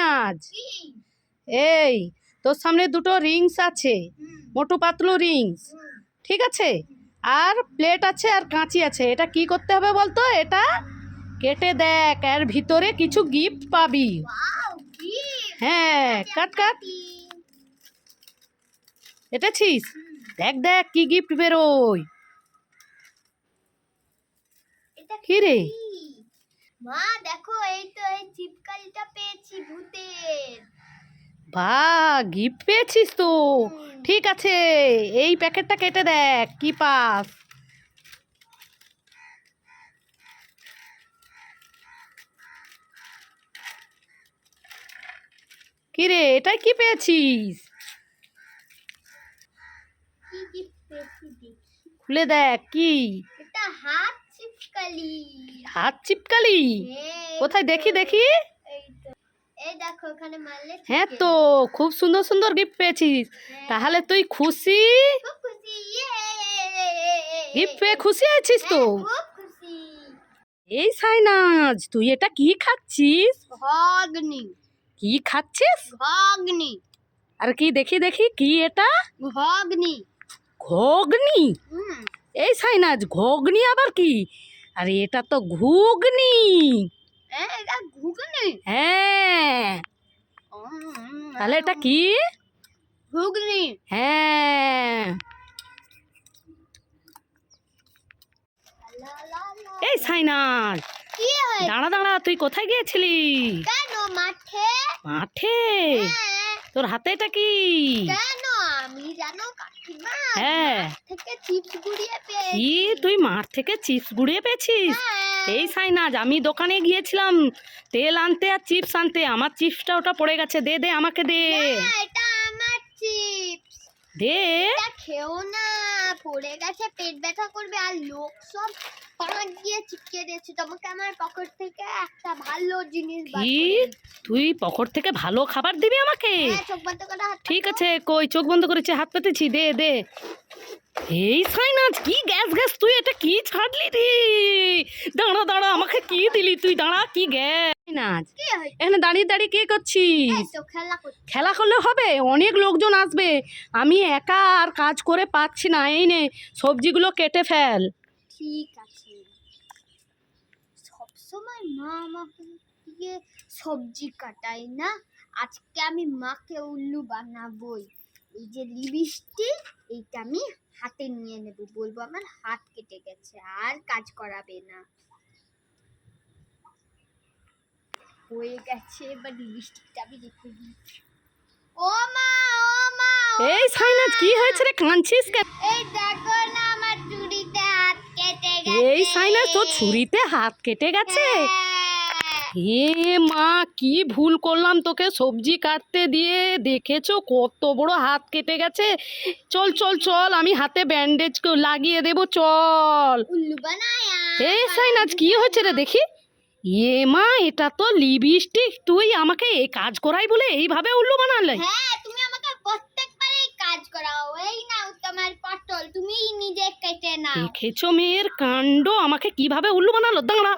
নাজ এই তোর সামনে দুটো রিংস আছে। মোটু পাতলু রিংস। ঠিক আছে? আর প্লেট আছে আর কাঁচি আছে। এটা কি করতে হবে বলতো? এটা কেটে দেখ। এর ভিতরে কিছু গিফট পাবি। হ্যাঁ কাট কাট। কেটেছিস দেখ দেখ কি গিফট বেরোয়। কি রে? মা দেখো এই তো এই চিপকালিটা পেয়েছি ভূতের বা গিফট পেয়েছিস তো। ঠিক আছে এই প্যাকেটটা কেটে দেখ কি পাস। কি রে এটাই কি পেয়েছিস? খুলে দেখ কি? হাত চিপকালি। হাত চিপকালি? হ্যাঁ, কোথায়? দেখি দেখি। এই দেখো ওখানে মারলে হ্যাঁ তো খুব সুন্দর সুন্দর গিফট পেয়েছিস। হ্যাঁ। তাহলে তুই খুশি? ইয়ে। গিফট পেয়ে খুশি আছিস তো? এই সাইনাজ তুই এটা কি খাচ্ছিস? ভগ্নি কি খাচ্ছিস? ভগ্নি আর কি দেখি দেখি কি এটা? ভগ্নি ঘগ্নি? এই সাইনাজ ঘগ্নি আবার কি? আরে এটা তো ঘুগনি ঘুগনি। হ্যাঁ তাহলে এটা কি? ঘুগনি। হ্যাঁ। এই সাইনাজ দাঁড়া দাঁড়া তুই কোথায় গিয়েছিলি? মাঠে? মাঠে? হ্যাঁ, তোর হাতে এটা কি? কেন? আমি জানো কাকিমা হ্যাঁ। থেকে চিপস গুড়িয়ে পেয়ে কি তুই মাঠ থেকে চিপস গুড়িয়ে পেয়েছিস? এই সাইনাজ আমি দোকানে গিয়েছিলাম। তেল আনতে আর চিপস আনতে। আমার চিপসটা ওটা পড়ে গেছে। দে দে আমাকে দে। এটা আমার চিপস। দে। খেও না। পড়ে গেছে পেট ব্যথা করবে। আর লোক সব পাঁচ দিয়ে চিপকে দিয়েছে। তোমাকে আমার পকেট থেকে একটা ভালো জিনিস কি? তুই পকর থেকে ভালো খাবার দিবি আমাকে? হ্যাঁ চোখ বন্ধ করে ঠিক আছে কই? চোখ বন্ধ করেছে হাত পেতেছি। দে দে। এই সাইনাজ কি গ্যাস গ্যাস তুই এটা কি ছাড়লি রে? দাঁড়া দাঁড়া আমাকে কি দিলি তুই? দাঁড়া কি গ্যাস? নাচ কি এখানে দাঁড়িয়ে দাঁড়িয়ে কি করছিস? খেলা করছি। খেলা করলে হবে? অনেক লোকজন আসবে। আমি একা আর কাজ করে পাচ্ছি না। এই নে সবজিগুলো কেটে ফেল। ঠিক আছে। সবসময় মা আমাকে দিয়ে সবজি কাটাই না? আজকে আমি মাকে উল্লু বানাবই। এই যে লিপস্টিক এইটা আমি হাতে নিয়ে নেব। বলব আমার হাত কেটে গেছে আর কাজ করাবে না। হয়ে গেছে এবার লিপস্টিকটা আমি রেখে দিই ও মা ও মা এই সাইনাজ কি হয়েছে রে? কাঁদছিস কেন? এই দেখো না আমার চুড়িতে হাত কেটে গেছে। এই সাইনাজ তোর ছুরিতে হাত কেটে গেছে? এ মা কি ভুল করলাম তোকে? সবজি কাটতে দিয়ে দেখেছ কত বড় হাত কেটে গেছে? চল চল চল আমি হাতে ব্যান্ডেজ লাগিয়ে দেব চল। এই সাইনাজ কি হয়েছে রে দেখি? এ মা এটা তো লিপস্টিক তুই আমাকে এই কাজ করাই বলে এইভাবে উল্লু বানালে? হ্যাঁ তুমি আমাকে প্রত্যেকবারই কাজ করাও। এই নাও তোমার পটল তুমি নিজে কেটে নাও। দেখেছ মেয়ের কাণ্ড? আমাকে কীভাবে উল্লু বানালো? দাঁড়া।